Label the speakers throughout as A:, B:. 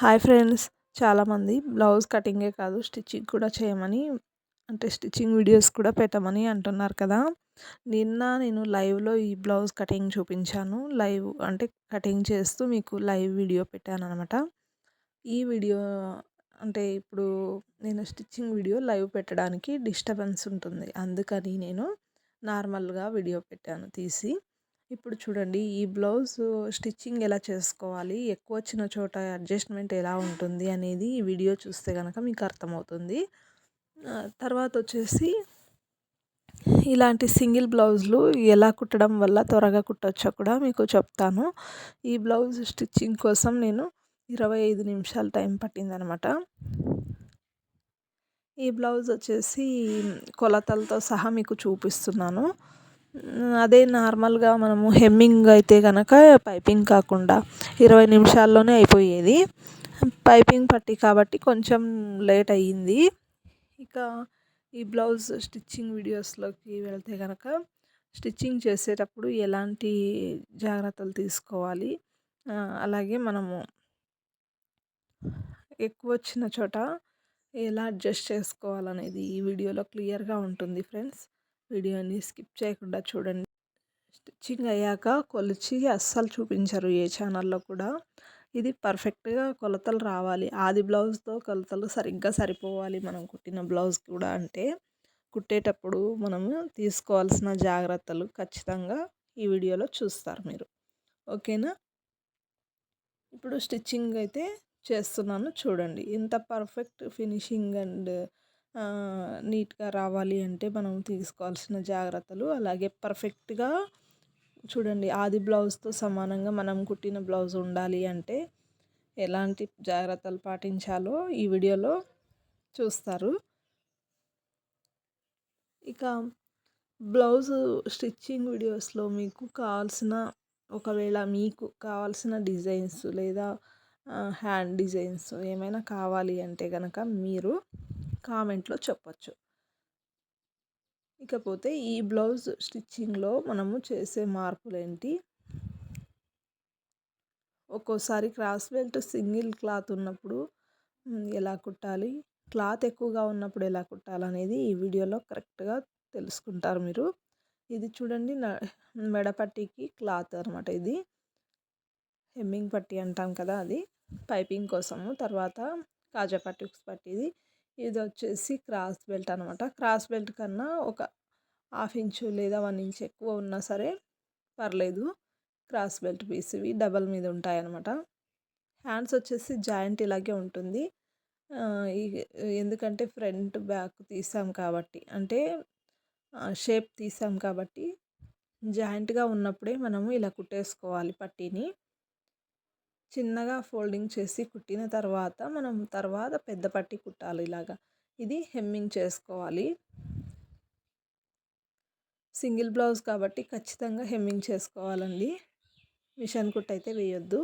A: Hi friends. చాలామంది blouse కటింగే కాదు స్టిచ్చింగ్ కూడా చేయమని అంటే స్టిచ్చింగ్ వీడియోస్ కూడా పెట్టమని అంటున్నారు కదా. నిన్న నేను లైవ్లో ఈ బ్లౌజ్ కటింగ్ చూపించాను. లైవ్ అంటే కటింగ్ చేస్తూ మీకు లైవ్ వీడియో పెట్టాను అనమాట ఈ వీడియో అంటే ఇప్పుడు నేను స్టిచ్చింగ్ వీడియో లైవ్ పెట్టడానికి డిస్టర్బెన్స్ ఉంటుంది. అందుకని నేను నార్మల్గా వీడియో పెట్టాను తీసి. ఇప్పుడు చూడండి ఈ బ్లౌజ్ స్టిచ్చింగ్ ఎలా చేసుకోవాలి ఎక్కువ వచ్చిన చోట అడ్జస్ట్మెంట్ ఎలా ఉంటుంది అనేది ఈ వీడియో చూస్తే కనుక మీకు అర్థమవుతుంది. తర్వాత వచ్చేసి ఇలాంటి సింగిల్ బ్లౌజులు ఎలా కుట్టడం వల్ల త్వరగా కుట్టచ్చో కూడా మీకు చెప్తాను. ఈ బ్లౌజ్ స్టిచ్చింగ్ కోసం నేను ఇరవై ఐదు నిమిషాలు టైం పట్టిందనమాట. ఈ బ్లౌజ్ వచ్చేసి కొలతలతో సహా మీకు చూపిస్తున్నాను. అదే నార్మల్గా మనము హెమ్మింగ్ అయితే కనుక పైపింగ్ కాకుండా ఇరవై నిమిషాల్లోనే అయిపోయేది. పైపింగ్ పట్టి కాబట్టి కొంచెం లేట్ అయ్యింది. ఇక ఈ బ్లౌజ్ స్టిచ్చింగ్ వీడియోస్లోకి వెళ్తే కనుక స్టిచ్చింగ్ చేసేటప్పుడు ఎలాంటి జాగ్రత్తలు తీసుకోవాలి? అలాగే మనము ఎక్కువ వచ్చిన చోట ఎలా అడ్జస్ట్ చేసుకోవాలనేది ఈ వీడియోలో క్లియర్గా ఉంటుంది ఫ్రెండ్స్. వీడియోని స్కిప్ చేయకుండా చూడండి. స్టిచ్చింగ్ అయ్యాక కొలిచి అస్సలు చూపించరు ఏ ఛానల్లో కూడా. ఇది పర్ఫెక్ట్గా కొలతలు రావాలి. ఆది బ్లౌజ్తో కొలతలు సరిగ్గా సరిపోవాలి మనం కుట్టిన బ్లౌజ్ కూడా అంటే. కుట్టేటప్పుడు మనము తీసుకోవాల్సిన జాగ్రత్తలు ఖచ్చితంగా ఈ వీడియోలో చూస్తారు మీరు. ఓకేనా? ఇప్పుడు స్టిచ్చింగ్ అయితే చేస్తున్నాను చూడండి. ఇంత పర్ఫెక్ట్ ఫినిషింగ్ అండ్ నీట్గా రావాలి అంటే మనం తీసుకోవాల్సిన జాగ్రత్తలు అలాగే పర్ఫెక్ట్గా చూడండి ఆది బ్లౌజ్తో సమానంగా మనం కుట్టిన బ్లౌజ్ ఉండాలి అంటే ఎలాంటి జాగ్రత్తలు పాటించాలో ఈ వీడియోలో చూస్తారు. ఇక బ్లౌజ్ స్టిచ్చింగ్ వీడియోస్లో మీకు కావాల్సిన ఒకవేళ మీకు కావాల్సిన డిజైన్స్ లేదా హ్యాండ్ డిజైన్స్ ఏమైనా కావాలి అంటే కనుక మీరు కామెంట్లో చెప్పచ్చు. ఇకపోతే ఈ బ్లౌజ్ స్టిచ్చింగ్లో మనము చేసే మార్పులు ఏంటి ఒక్కోసారి క్రాస్ బెల్ట్ సింగిల్ క్లాత్ ఉన్నప్పుడు ఎలా కుట్టాలి? క్లాత్ ఎక్కువగా ఉన్నప్పుడు ఎలా కుట్టాలనేది ఈ వీడియోలో కరెక్ట్గా తెలుసుకుంటారు మీరు. ఇది చూడండి మెడపట్టికి క్లాత్ అనమాట ఇది. హెమ్మింగ్ పట్టి అంటాం కదా అది. పైపింగ్ కోసము తర్వాత కాజా పట్టి పట్టిది ఇది వచ్చేసి క్రాస్ బెల్ట్ అనమాట. క్రాస్ బెల్ట్ కన్నా ఒక హాఫ్ ఇంచు లేదా వన్ ఇంచ్ ఎక్కువ ఉన్నా సరే పర్లేదు. క్రాస్ బెల్ట్ పీస్ ఇవి డబల్ మీద ఉంటాయి అనమాట హ్యాండ్స్ వచ్చేసి జాయింట్ ఇలాగే ఉంటుంది. ఎందుకంటే ఫ్రంట్ బ్యాక్ తీసాం కాబట్టి అంటే షేప్ తీసాం కాబట్టి జాయింట్గా ఉన్నప్పుడే మనము ఇలా కుట్టేసుకోవాలి పట్టీని. చిన్నగా ఫోల్డింగ్ చేసి కుట్టిన తర్వాత మనం తర్వాత పెద్ద పట్టి కుట్టాలి ఇలాగా. ఇది హెమ్మింగ్ చేసుకోవాలి. సింగిల్ బ్లౌజ్ కాబట్టి ఖచ్చితంగా హెమ్మింగ్ చేసుకోవాలండి. మిషన్ కుట్టు అయితే వేయొద్దు.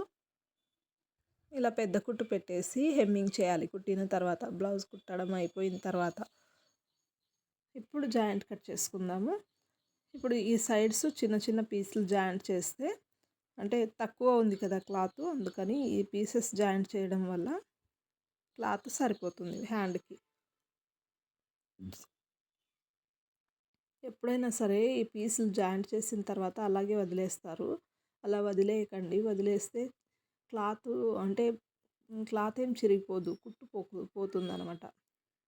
A: ఇలా పెద్ద కుట్టు పెట్టేసి హెమ్మింగ్ చేయాలి. కుట్టిన తర్వాత బ్లౌజ్ కుట్టడం అయిపోయిన తర్వాత. ఇప్పుడు జాయింట్ కట్ చేసుకుందాము. ఇప్పుడు ఈ సైడ్స్ చిన్న చిన్న పీసులు జాయింట్ చేస్తే అంటే తక్కువ ఉంది కదా క్లాత్. అందుకని ఈ పీసెస్ జాయింట్ చేయడం వల్ల క్లాత్ సరిపోతుంది హ్యాండ్కి. ఎప్పుడైనా సరే ఈ పీసులు జాయింట్ చేసిన తర్వాత అలాగే వదిలేస్తారు. అలా వదిలేయకండి. వదిలేస్తే క్లాత్ అంటే క్లాత్ ఏం చిరిగిపోదు. కుట్టుపోకు పోతుంది అనమాట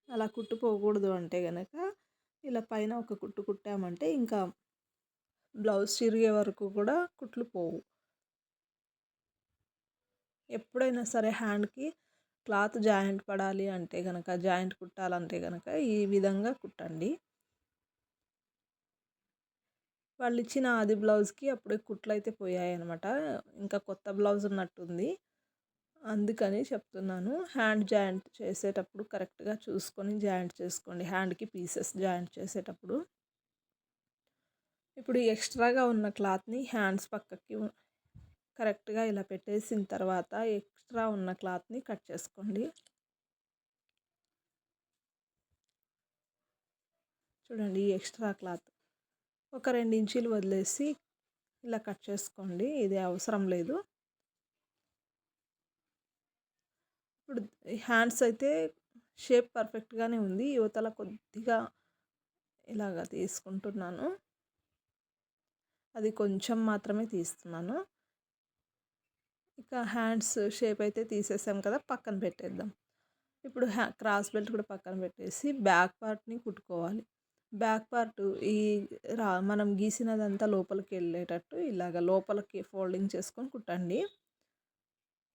A: అలా కుట్టుపోకూడదు అంటే కనుక ఇలా పైన ఒక కుట్టు కుట్టామంటే ఇంకా బ్లౌజ్ చిరిగే వరకు కూడా కుట్లు పోవు. ఎప్పుడైనా సరే హ్యాండ్కి క్లాత్ జాయింట్ పడాలి అంటే కనుక జాయింట్ కుట్టాలంటే కనుక ఈ విధంగా కుట్టండి. వాళ్ళు ఇచ్చిన ఆది బ్లౌజ్కి అప్పుడే కుట్లు అయితే పోయాయి అనమాట ఇంకా కొత్త బ్లౌజ్ ఉన్నట్టుంది. అందుకని చెప్తున్నాను హ్యాండ్ జాయింట్ చేసేటప్పుడు కరెక్ట్గా చూసుకొని జాయింట్ చేసుకోండి. హ్యాండ్కి పీసెస్ జాయింట్ చేసేటప్పుడు. ఇప్పుడు ఎక్స్ట్రాగా ఉన్న క్లాత్ని హ్యాండ్స్ పక్కకి కరెక్ట్గా ఇలా పెట్టేసిన తర్వాత ఎక్స్ట్రా ఉన్న క్లాత్ని కట్ చేసుకోండి. చూడండి ఈ ఎక్స్ట్రా క్లాత్ ఒక రెండు ఇంచీలు వదిలేసి ఇలా కట్ చేసుకోండి. ఇది అవసరం లేదు. ఇప్పుడు హ్యాండ్స్ అయితే షేప్ పర్ఫెక్ట్గానే ఉంది. యువతల కొద్దిగా ఇలాగా తీసుకుంటున్నాను. అది కొంచెం మాత్రమే తీస్తున్నాను. ఇక హ్యాండ్స్ షేప్ అయితే తీసేసాం కదా పక్కన పెట్టేద్దాం. ఇప్పుడు హ్యా క్రాస్ బెల్ట్ కూడా పక్కన పెట్టేసి బ్యాక్ పార్ట్ని కుట్టుకోవాలి. బ్యాక్ పార్ట్ ఈ రా మనం గీసినదంతా లోపలికి వెళ్ళేటట్టు ఇలాగ లోపలికి ఫోల్డింగ్ చేసుకొని కుట్టండి.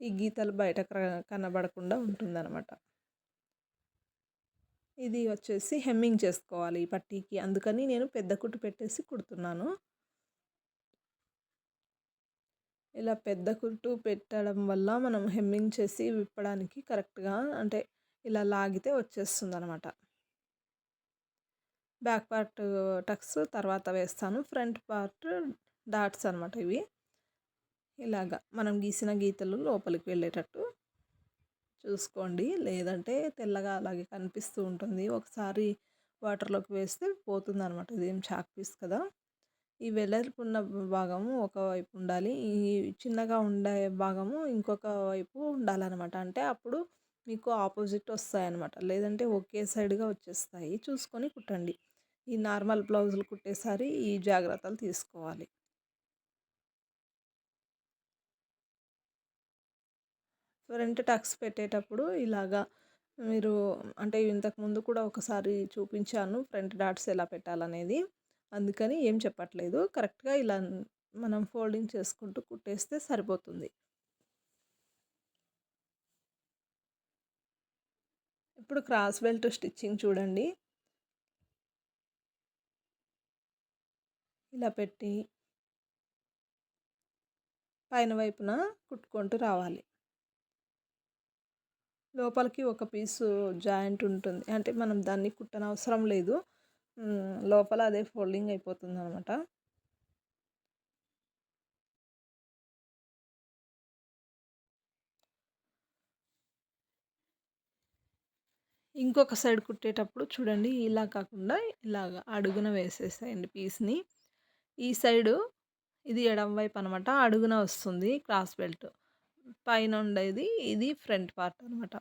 A: ఈ గీతలు బయట కనబడకుండా ఉంటుందన్నమాట. ఇది వచ్చేసి హెమ్మింగ్ చేసుకోవాలి ఈ పట్టీకి. అందుకని నేను పెద్ద కుట్టు పెట్టేసి కుడుతున్నాను. ఇలా పెద్ద కుట్టు పెట్టడం వల్ల మనం హెమ్మింగ్ చేసి విప్పడానికి కరెక్ట్గా అంటే ఇలా లాగితే వచ్చేస్తుంది అనమాట బ్యాక్ పార్ట్ టక్స్ తర్వాత వేస్తాను ఫ్రంట్ పార్ట్ డాట్స్ అనమాట ఇవి. ఇలాగా మనం గీసిన గీతలు లోపలికి వెళ్ళేటట్టు చూసుకోండి. లేదంటే తెల్లగా అలాగే కనిపిస్తూ ఉంటుంది. ఒకసారి వాటర్లోకి వేస్తే పోతుంది అనమాట ఇదేం చాక్ పీస్ కదా. ఈ వెడల్పున్న భాగము ఒకవైపు ఉండాలి. ఈ చిన్నగా ఉండే భాగము ఇంకొక వైపు ఉండాలన్నమాట. అంటే అప్పుడు మీకు ఆపోజిట్ వస్తాయన్నమాట. లేదంటే ఒకే సైడ్గా వచ్చేస్తాయి. చూసుకొని కుట్టండి. ఈ నార్మల్ బ్లౌజులు కుట్టేసారి ఈ జాగ్రత్తలు తీసుకోవాలి. ఫ్రంట్ టక్స్ పెట్టేటప్పుడు ఇలాగా మీరు అంటే ఇంతకుముందు కూడా ఒకసారి చూపించాను. ఫ్రంట్ డాట్స్ ఎలా పెట్టాలనేది. అందుకని ఏం చెప్పట్లేదు. కరెక్ట్గా ఇలా మనం ఫోల్డింగ్ చేసుకుంటూ కుట్టేస్తే సరిపోతుంది. ఇప్పుడు క్రాస్ బెల్ట్ స్టిచ్చింగ్ చూడండి. ఇలా పెట్టి పైన వైపున కుట్టుకుంటూ రావాలి. లోపలికి ఒక పీసు జాయింట్ ఉంటుంది. అంటే మనం దాన్ని కుట్టనవసరం లేదు. లోపల అదే ఫోల్డింగ్ అయిపోతుంది అనమాట ఇంకొక సైడ్ కుట్టేటప్పుడు చూడండి ఇలా కాకుండా ఇలాగ అడుగున వేసేసేయండి పీస్ని. ఈ సైడు ఇది ఎడం వైపు అనమాట అడుగున వస్తుంది క్రాస్ బెల్ట్. పైన ఉండేది ఇది ఫ్రంట్ పార్ట్ అనమాట.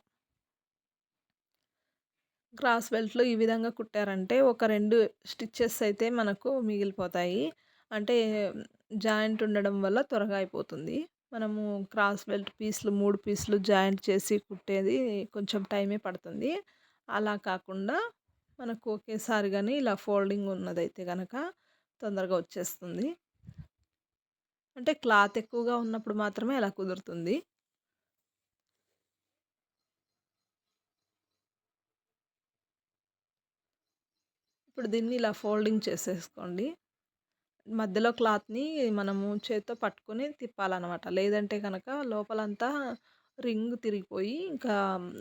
A: క్రాస్ బెల్ట్లో ఈ విధంగా కుట్టారంటే ఒక రెండు స్టిచ్చెస్ అయితే మనకు మిగిలిపోతాయి. అంటే జాయింట్ ఉండడం వల్ల త్వరగా అయిపోతుంది. మనము క్రాస్ బెల్ట్ పీస్లు మూడు పీసులు జాయింట్ చేసి కుట్టేది కొంచెం టైమే పడుతుంది. అలా కాకుండా మనకు ఒకేసారి కానీ ఇలా ఫోల్డింగ్ ఉన్నదైతే కనుక తొందరగా వచ్చేస్తుంది. అంటే క్లాత్ ఎక్కువగా ఉన్నప్పుడు మాత్రమే అలా కుదురుతుంది. ఇప్పుడు దీన్ని ఇలా ఫోల్డింగ్ చేసేసుకోండి. మధ్యలో క్లాత్ని మనము చేత్తో పట్టుకొని తిప్పాలన్నమాట. లేదంటే కనుక లోపలంతా రింగ్ తిరిగిపోయి ఇంకా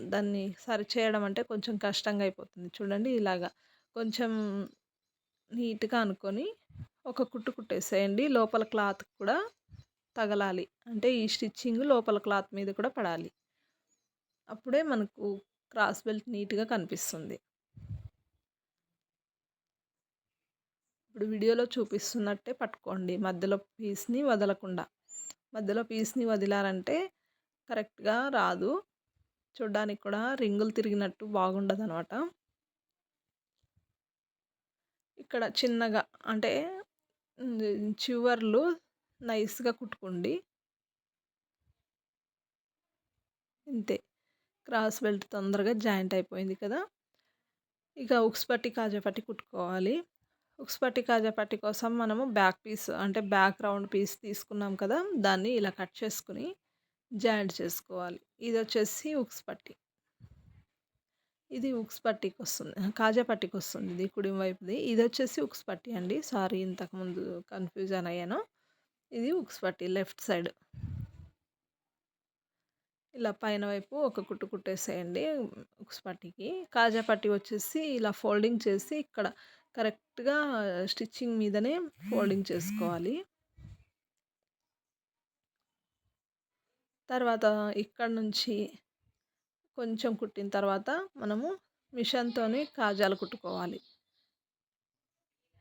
A: దాన్ని సరి చేయడం అంటే కొంచెం కష్టంగా అయిపోతుంది. చూడండి ఇలాగా కొంచెం నీట్గా అనుకొని ఒక కుట్టు కుట్టేసేయండి. లోపల క్లాత్ కూడా తగలాలి. అంటే ఈ స్టిచ్చింగ్ లోపల క్లాత్ మీద కూడా పడాలి. అప్పుడే మనకు క్రాస్ బెల్ట్ నీట్గా కనిపిస్తుంది. ఇప్పుడు వీడియోలో చూపిస్తున్నట్టే పట్టుకోండి. మధ్యలో పీస్ని వదలకుండా. మధ్యలో పీస్ని వదిలారంటే కరెక్ట్గా రాదు. చూడ్డానికి కూడా రింగులు తిరిగినట్టు బాగుండదు అనమాట ఇక్కడ చిన్నగా అంటే చివర్లు నైస్గా కుట్టుకోండి. ఇంతే. క్రాస్ బెల్ట్ తొందరగా జాయింట్ అయిపోయింది కదా. ఇక ఉక్స్ పట్టి కాజా పట్టి కుట్టుకోవాలి. ఉక్స్ పట్టి కాజా పట్టి కోసం మనము బ్యాక్ పీస్ అంటే బ్యాక్ రౌండ్ పీస్ తీసుకున్నాం కదా దాన్ని ఇలా కట్ చేసుకుని జాయింట్ చేసుకోవాలి. ఇది వచ్చేసి ఉక్స్ పట్టి ఇది ఉక్స్ పట్టికి వస్తుంది. కాజా పట్టికి వస్తుంది ఇది కుడి వైపుది. ఇది వచ్చేసి ఉక్స్ పట్టి అండి. సారీ ఇంతకుముందు కన్ఫ్యూజన్ అయ్యాను. ఇది ఉక్స్ పట్టి లెఫ్ట్ సైడ్. ఇలా పైన వైపు ఒక కుట్టు కుట్టేసేయండి ఉక్స్ పట్టికి కాజా పట్టి వచ్చేసి ఇలా ఫోల్డింగ్ చేసి ఇక్కడ కరెక్ట్గా స్టిచ్చింగ్ మీదనే ఫోల్డింగ్ చేసుకోవాలి. తర్వాత ఇక్కడ నుంచి కొంచెం కుట్టిన తర్వాత మనము మిషన్తోనే కాజాలు కుట్టుకోవాలి.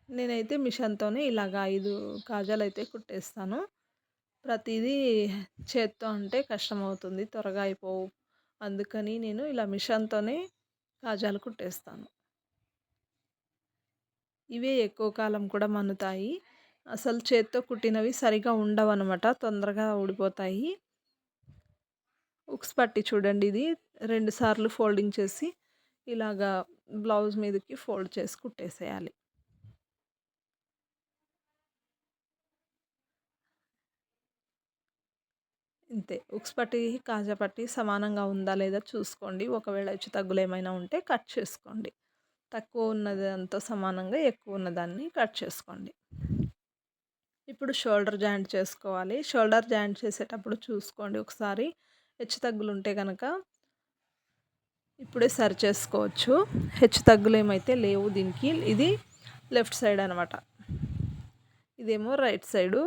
A: నేనైతే మిషన్తోనే ఇలాగ ఐదు కాజాలు అయితే కుట్టేస్తాను. ప్రతిదీ చేత్తో అంటే కష్టమవుతుంది త్వరగా అయిపోవు. అందుకని నేను ఇలా మిషన్తోనే కాజాలు కుట్టేస్తాను. ఇవే ఎక్కువ కాలం కూడా మన్నుతాయి. అసలు చేత్తో కుట్టినవి సరిగా ఉండవు అనమాట తొందరగా ఊడిపోతాయి. ఉక్స్ పట్టి చూడండి ఇది. రెండు సార్లు ఫోల్డింగ్ చేసి ఇలాగా బ్లౌజ్ మీదకి ఫోల్డ్ చేసి కుట్టేసేయాలి. ఇంతే. ఉక్స్ పట్టి కాజా పట్టి సమానంగా ఉందా లేదా చూసుకోండి. ఒకవేళ హెచ్చు తగ్గులు ఏమైనా ఉంటే కట్ చేసుకోండి. తక్కువ ఉన్నదంతో సమానంగా ఎక్కువ ఉన్నదాన్ని కట్ చేసుకోండి. ఇప్పుడు షోల్డర్ జాయింట్ చేసుకోవాలి. షోల్డర్ జాయింట్ చేసేటప్పుడు చూసుకోండి. ఒకసారి హెచ్చు తగ్గులు ఉంటే కనుక ఇప్పుడే సరి చేసుకోవచ్చు. హెచ్చు తగ్గులు ఏమైతే లేవు దీనికి ఇది లెఫ్ట్ సైడ్ అనమాట ఇదేమో రైట్ సైడు.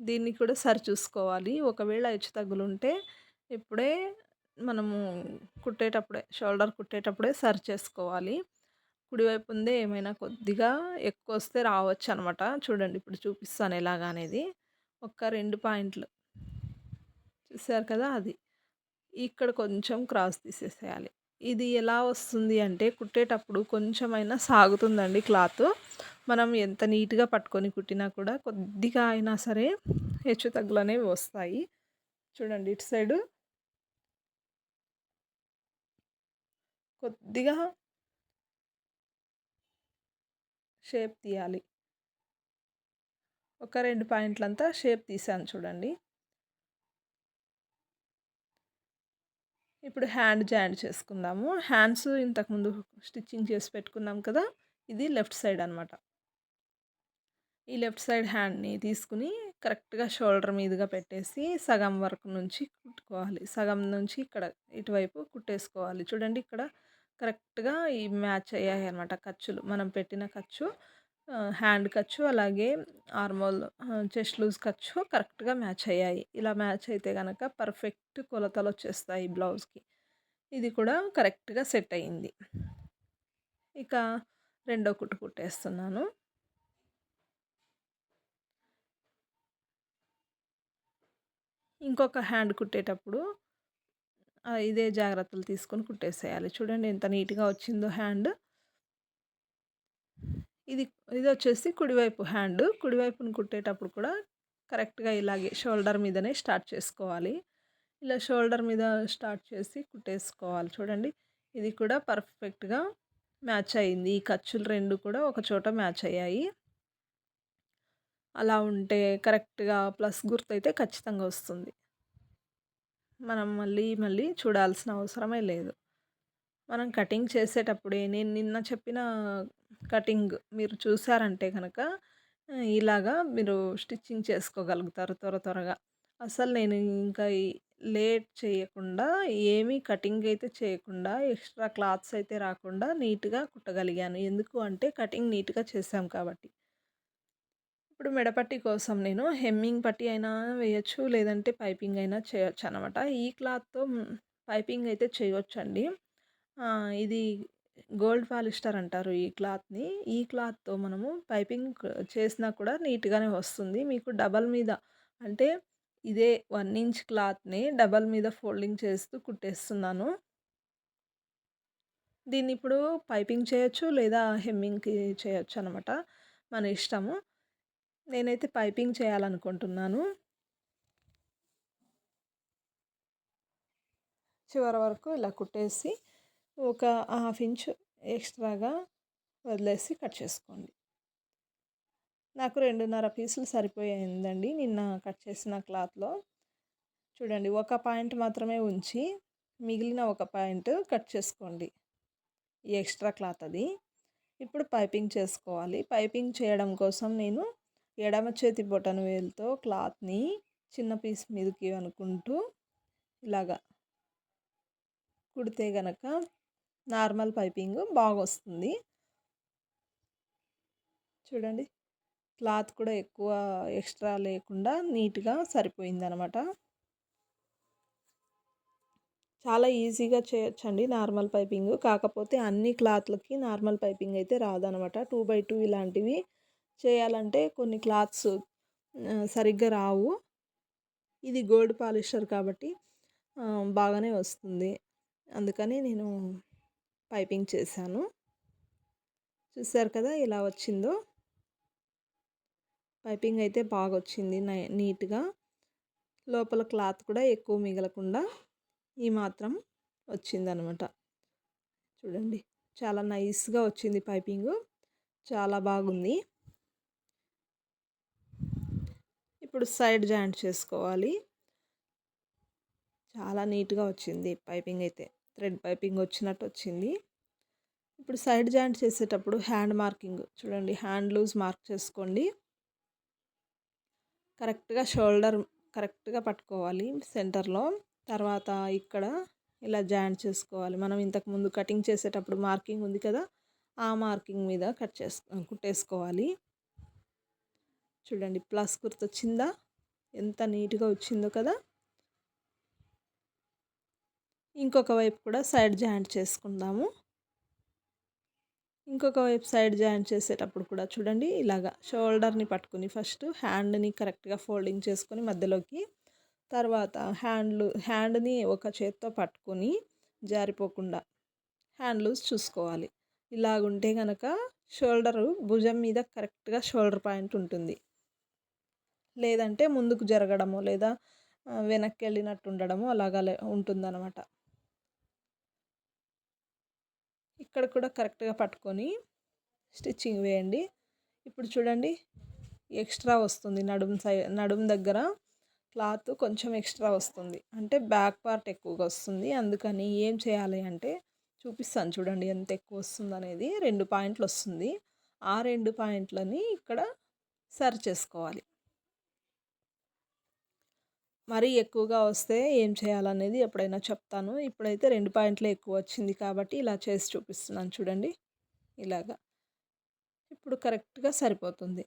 A: దీన్ని కూడా సరి చూసుకోవాలి. ఒకవేళ హెచ్చు తగ్గులు ఉంటే ఇప్పుడే మనము కుట్టేటప్పుడే షోల్డర్ కుట్టేటప్పుడే సరి చేసుకోవాలి. కుడివైపు ఉందే ఏమైనా కొద్దిగా ఎక్కువ వస్తే రావచ్చు అనమాట చూడండి ఇప్పుడు చూపిస్తాను ఎలాగనేది ఒక రెండు పాయింట్లు. చూసారు కదా అది. ఇక్కడ కొంచెం క్రాస్ తీసేసేయాలి. ఇది ఎలా వస్తుంది అంటే కుట్టేటప్పుడు కొంచెమైనా సాగుతుందండి క్లాత్. మనం ఎంత నీట్గా పట్టుకొని కుట్టినా కూడా కొద్దిగా అయినా సరే హెచ్చు తగ్గులు అనేవి వస్తాయి. చూడండి ఇటు సైడు. కొద్దిగా షేప్ తీయాలి. ఒక రెండు పాయింట్లంతా షేప్ తీసాను చూడండి. ఇప్పుడు హ్యాండ్ జాయింట్ చేసుకుందాము. హ్యాండ్స్ ఇంతకుముందు స్టిచ్చింగ్ చేసి పెట్టుకున్నాం కదా ఇది లెఫ్ట్ సైడ్ అనమాట ఈ లెఫ్ట్ సైడ్ హ్యాండ్ని తీసుకుని కరెక్ట్గా షోల్డర్ మీదుగా పెట్టేసి సగం వరకు నుంచి కుట్టుకోవాలి. సగం నుంచి ఇక్కడ ఇటువైపు కుట్టేసుకోవాలి. చూడండి ఇక్కడ కరెక్ట్గా ఈ మ్యాచ్ అయ్యాయి అనమాట ఖర్చులు మనం పెట్టిన ఖర్చు హ్యాండ్ ఖర్చు అలాగే ఆర్మోల్ చెస్ట్ లూజ్ ఖర్చు కరెక్ట్గా మ్యాచ్ అయ్యాయి. ఇలా మ్యాచ్ అయితే కనుక పర్ఫెక్ట్ కొలతలు వచ్చేస్తాయి బ్లౌజ్కి. ఇది కూడా కరెక్ట్గా సెట్ అయ్యింది ఇక రెండో కుట్టు కుట్టేస్తున్నాను. ఇంకొక హ్యాండ్ కుట్టేటప్పుడు ఇదే జాగ్రత్తలు తీసుకొని కుట్టేసేయాలి. చూడండి ఎంత నీట్గా వచ్చిందో హ్యాండ్. ఇది ఇది వచ్చేసి కుడివైపు హ్యాండ్. కుడివైపును కుట్టేటప్పుడు కూడా కరెక్ట్గా ఇలాగే షోల్డర్ మీదనే స్టార్ట్ చేసుకోవాలి. ఇలా షోల్డర్ మీద స్టార్ట్ చేసి కుట్టేసుకోవాలి. చూడండి ఇది కూడా పర్ఫెక్ట్గా మ్యాచ్ అయింది. ఈ ఖర్చులు రెండు కూడా ఒక చోట మ్యాచ్ అయ్యాయి. అలా ఉంటే కరెక్ట్గా ప్లస్ గుర్తు అయితే ఖచ్చితంగా వస్తుంది. మనం మళ్ళీ మళ్ళీ చూడాల్సిన అవసరమే లేదు. మనం కటింగ్ చేసేటప్పుడే నేను నిన్న చెప్పిన కటింగ్ మీరు చూసారంటే కనుక ఇలాగా మీరు స్టిచ్చింగ్ చేసుకోగలుగుతారు త్వర త్వరగా. అసలు నేను ఇంకా లేట్ చేయకుండా ఏమీ కటింగ్ అయితే చేయకుండా ఎక్స్ట్రా క్లాత్స్ అయితే రాకుండా నీట్గా కుట్టగలిగాను. ఎందుకు అంటే కటింగ్ నీట్గా చేసాం కాబట్టి. ఇప్పుడు మెడపట్టి కోసం నేను హెమ్మింగ్ పట్టి అయినా వేయచ్చు లేదంటే పైపింగ్ అయినా చేయొచ్చు అనమాట ఈ క్లాత్తో పైపింగ్ అయితే చేయొచ్చండి. ఇది గోల్డ్ పాలిస్టర్ అంటారు ఈ క్లాత్ని. ఈ క్లాత్తో మనము పైపింగ్ చేసినా కూడా నీట్గానే వస్తుంది. మీకు డబల్ మీద అంటే ఇదే వన్ ఇంచ్ క్లాత్ని డబల్ మీద ఫోల్డింగ్ చేస్తూ కుట్టేస్తున్నాను. దీన్ని ఇప్పుడు పైపింగ్ చేయొచ్చు లేదా హెమ్మింగ్కి చేయొచ్చు అనమాట మన ఇష్టము. నేనైతే పైపింగ్ చేయాలనుకుంటున్నాను. చివరి వరకు ఇలా కుట్టేసి ఒక హాఫ్ ఇంచ్ ఎక్స్ట్రాగా వదిలేసి కట్ చేసుకోండి. నాకు రెండున్నర పీసులు సరిపోయిందండి నిన్న కట్ చేసిన క్లాత్లో. చూడండి ఒక పాయింట్ మాత్రమే ఉంచి మిగిలిన ఒక పాయింట్ కట్ చేసుకోండి. ఈ ఎక్స్ట్రా క్లాత్ అది. ఇప్పుడు పైపింగ్ చేసుకోవాలి. పైపింగ్ చేయడం కోసం నేను ఎడమ చేతి బొటన వేలుతో క్లాత్ని చిన్న పీస్ మీదకి అనుకుంటూ ఇలాగా కుడితే గనక నార్మల్ పైపింగ్ బాగా వస్తుంది చూడండి క్లాత్ కూడా ఎక్కువ ఎక్స్ట్రా లేకుండా నీట్గా సరిపోయిందనమాట. చాలా ఈజీగా చేయొచ్చండి నార్మల్ పైపింగ్. కాకపోతే అన్ని క్లాత్లకి నార్మల్ పైపింగ్ అయితే రాదనమాట. టూ బై టూ ఇలాంటివి చేయాలంటే కొన్ని క్లాత్స్ సరిగ్గా రావు. ఇది గోల్డ్ పాలిస్టర్ కాబట్టి బాగానే వస్తుంది. అందుకని నేను పైపింగ్ చేశాను. చూసారు కదా ఇలా వచ్చిందో? పైపింగ్ అయితే బాగా వచ్చింది నీట్గా. లోపల క్లాత్ కూడా ఎక్కువ మిగలకుండా ఈ మాత్రం వచ్చిందనమాట. చూడండి చాలా నైస్గా వచ్చింది పైపింగ్. చాలా బాగుంది. ఇప్పుడు సైడ్ జాయింట్ చేసుకోవాలి. చాలా నీట్గా వచ్చింది పైపింగ్ అయితే. థ్రెడ్ పైపింగ్ వచ్చినట్టు వచ్చింది. ఇప్పుడు సైడ్ జాయింట్ చేసేటప్పుడు హ్యాండ్ మార్కింగ్ చూడండి హ్యాండ్ లూజ్ మార్క్ చేసుకోండి. కరెక్ట్గా షోల్డర్ కరెక్ట్గా పట్టుకోవాలి సెంటర్లో. తర్వాత ఇక్కడ ఇలా జాయింట్ చేసుకోవాలి. మనం ఇంతకుముందు కటింగ్ చేసేటప్పుడు మార్కింగ్ ఉంది కదా ఆ మార్కింగ్ మీద కట్ చేసు కుట్టేసుకోవాలి. చూడండి ప్లస్ గుర్తొచ్చిందా? ఎంత నీట్గా వచ్చిందో కదా? ఇంకొక వైపు కూడా సైడ్ జాయింట్ చేసుకుందాము. ఇంకొక వైపు సైడ్ జాయింట్ చేసేటప్పుడు కూడా చూడండి ఇలాగా షోల్డర్ని పట్టుకుని ఫస్ట్ హ్యాండ్ని కరెక్ట్గా ఫోల్డింగ్ చేసుకొని మధ్యలోకి తర్వాత హ్యాండ్లు హ్యాండ్ని ఒక చేత్తో పట్టుకొని జారిపోకుండా హ్యాండ్ లూజ్ చూసుకోవాలి. ఇలాగుంటే కనుక షోల్డరు భుజం మీద కరెక్ట్గా షోల్డర్ పాయింట్ ఉంటుంది. లేదంటే ముందుకు జరగడము లేదా వెనక్కి వెళ్ళినట్టు ఉండడము అలాగా ఉంటుందన్నమాట. ఇక్కడ కూడా కరెక్ట్గా పట్టుకొని స్టిచ్చింగ్ వేయండి. ఇప్పుడు చూడండి ఎక్స్ట్రా వస్తుంది నడుము సై నడుము దగ్గర క్లాత్ కొంచెం ఎక్స్ట్రా వస్తుంది. అంటే బ్యాక్ పార్ట్ ఎక్కువగా వస్తుంది. అందుకని ఏం చేయాలి అంటే చూపిస్తాను చూడండి ఎంత ఎక్కువ వస్తుంది అనేది. రెండు పాయింట్లు వస్తుంది. ఆ రెండు పాయింట్లని ఇక్కడ సరి చేసుకోవాలి. మరీ ఎక్కువగా వస్తే ఏం చేయాలనేది ఎప్పుడైనా చెప్తాను. ఇప్పుడైతే రెండు పాయింట్లు ఎక్కువ వచ్చింది కాబట్టి ఇలా చేసి చూపిస్తున్నాను చూడండి. ఇలాగా. ఇప్పుడు కరెక్ట్గా సరిపోతుంది.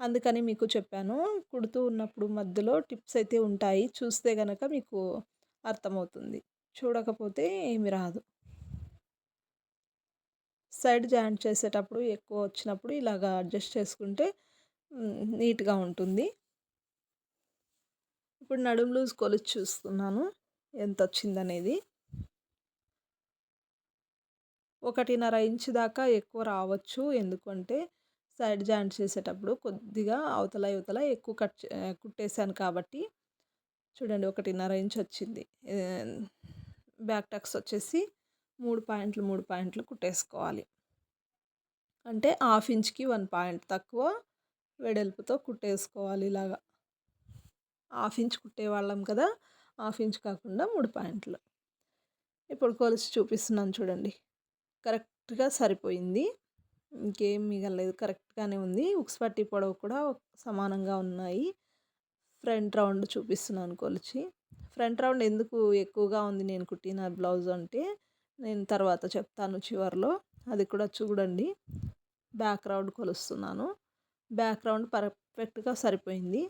A: అందుకని మీకు చెప్పాను. కుడుతూ ఉన్నప్పుడు మధ్యలో టిప్స్ అయితే ఉంటాయి. చూస్తే కనుక మీకు అర్థమవుతుంది. చూడకపోతే ఏమి రాదు. సైడ్ జాయింట్ చేసేటప్పుడు ఎక్కువ వచ్చినప్పుడు ఇలాగా అడ్జస్ట్ చేసుకుంటే నీట్గా ఉంటుంది. ఇప్పుడు నడుం లూజ్ కొలిచి చూస్తున్నాను. ఎంత వచ్చిందనేది ఒకటిన్నర ఇంచ్ దాకా ఎక్కువ రావచ్చు. ఎందుకంటే సైడ్ జాయింట్ చేసేటప్పుడు కొద్దిగా అవతల యువతల ఎక్కువ కట్ కుట్టేశాను కాబట్టి. చూడండి ఒకటిన్నర ఇంచ్ వచ్చింది. బ్యాక్ టక్స్ వచ్చేసి మూడు పాయింట్లు మూడు పాయింట్లు కుట్టేసుకోవాలి. అంటే హాఫ్ ఇంచ్కి వన్ పాయింట్ తక్కువ వెడల్పుతో కుట్టేసుకోవాలి ఇలాగా. హాఫ్ ఇంచ్ కుట్టేవాళ్ళం కదా! హాఫ్ ఇంచ్ కాకుండా మూడు పాయింట్లు. ఇప్పుడు కొలిసి చూపిస్తున్నాను చూడండి. కరెక్ట్గా సరిపోయింది. ఇంకేం మిగలేదు కరెక్ట్గానే ఉంది. ఉక్స్ పట్టి పొడవు కూడా సమానంగా ఉన్నాయి. ఫ్రంట్ రౌండ్ చూపిస్తున్నాను కొలిచి. ఫ్రంట్ రౌండ్ ఎందుకు ఎక్కువగా ఉంది నేను కుట్టిన బ్లౌజ్ అంటే నేను తర్వాత చెప్తాను చివరిలో. అది కూడా చూడండి. బ్యాక్ రౌండ్ కొలుస్తున్నాను. బ్యాక్ రౌండ్ పర్ఫెక్ట్గా సరిపోయింది.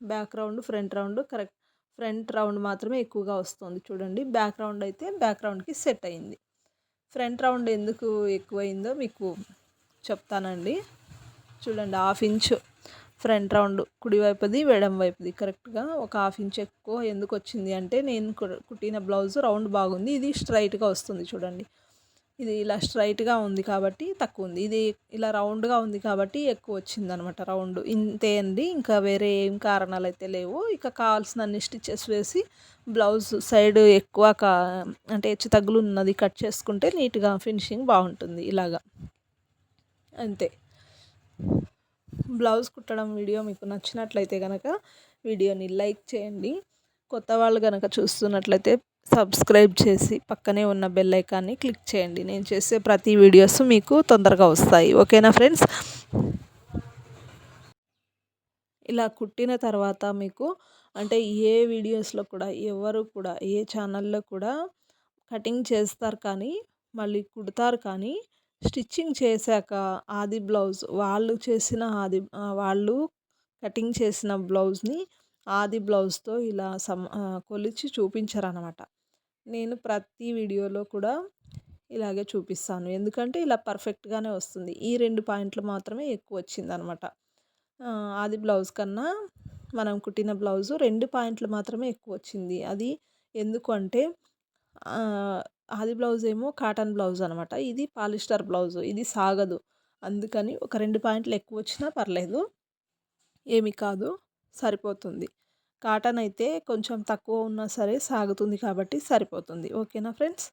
A: Back round front round correct. Front round మాత్రమే ఎక్కువగా వస్తుంది చూడండి. బ్యాక్ రౌండ్ అయితే బ్యాక్ రౌండ్కి సెట్ అయింది. ఫ్రంట్ రౌండ్ ఎందుకు ఎక్కువైందో మీకు చెప్తానండి. చూడండి హాఫ్ ఇంచ్ ఫ్రంట్ రౌండ్ కుడివైపుది వెడం వైపుది. కరెక్ట్గా ఒక హాఫ్ ఇంచ్ ఎక్కువ ఎందుకు వచ్చింది అంటే నేను కుట్టిన బ్లౌజ్ రౌండ్ బాగుంది. ఇది స్ట్రైట్గా వస్తుంది చూడండి. ఇది ఇలా స్ట్రైట్గా ఉంది కాబట్టి తక్కువ ఉంది ఇది ఇలా రౌండ్గా ఉంది కాబట్టి ఎక్కువ వచ్చింది అనమాట రౌండ్. ఇంతే అండి. ఇంకా వేరే ఏం కారణాలు అయితే లేవు. ఇక కావాల్సిన అన్ని స్టిచెస్ వేసి బ్లౌజ్ సైడ్ ఎక్కువ కా అంటే హెచ్చు తగ్గులు ఉన్నది కట్ చేసుకుంటే నీట్గా ఫినిషింగ్ బాగుంటుంది ఇలాగా. అంతే. బ్లౌజ్ కుట్టడం వీడియో మీకు నచ్చినట్లయితే కనుక వీడియోని లైక్ చేయండి. కొత్త వాళ్ళు కనుక చూస్తున్నట్లయితే సబ్స్క్రైబ్ చేసి పక్కనే ఉన్న బెల్ ఐకాన్ని క్లిక్ చేయండి. నేను చేసే ప్రతి వీడియోస్ మీకు తొందరగా వస్తాయి. ఓకేనా ఫ్రెండ్స్ ఇలా కుట్టిన తర్వాత మీకు అంటే ఏ వీడియోస్లో కూడా ఎవరు కూడా ఏ ఛానల్లో కూడా కటింగ్ చేస్తారు కానీ మళ్ళీ కుడతారు కానీ స్టిచ్చింగ్ చేశాక ఆది బ్లౌజ్ వాళ్ళు చేసిన ఆది వాళ్ళు కటింగ్ చేసిన బ్లౌజ్ని ఆది బ్లౌజ్తో ఇలా సమ కొలిచి చూపించారనమాట నేను ప్రతి వీడియోలో కూడా ఇలాగే చూపిస్తాను. ఎందుకంటే ఇలా పర్ఫెక్ట్గానే వస్తుంది. ఈ రెండు పాయింట్లు మాత్రమే ఎక్కువ వచ్చింది అనమాట ఆది బ్లౌజ్ కన్నా మనం కుట్టిన బ్లౌజు రెండు పాయింట్లు మాత్రమే ఎక్కువ వచ్చింది. అది ఎందుకు అంటే ఆది బ్లౌజ్ ఏమో కాటన్ బ్లౌజ్ అనమాట ఇది పాలిస్టర్ బ్లౌజ్. ఇది సాగదు. అందుకని ఒక రెండు పాయింట్లు ఎక్కువ వచ్చినా పర్లేదు. ఏమి కాదు. సరిపోతుంది. కాటన్ అయితే కొంచెం తక్కువ ఉన్నా సరే సాగుతుంది కాబట్టి సరిపోతుంది. ఓకేనా ఫ్రెండ్స్?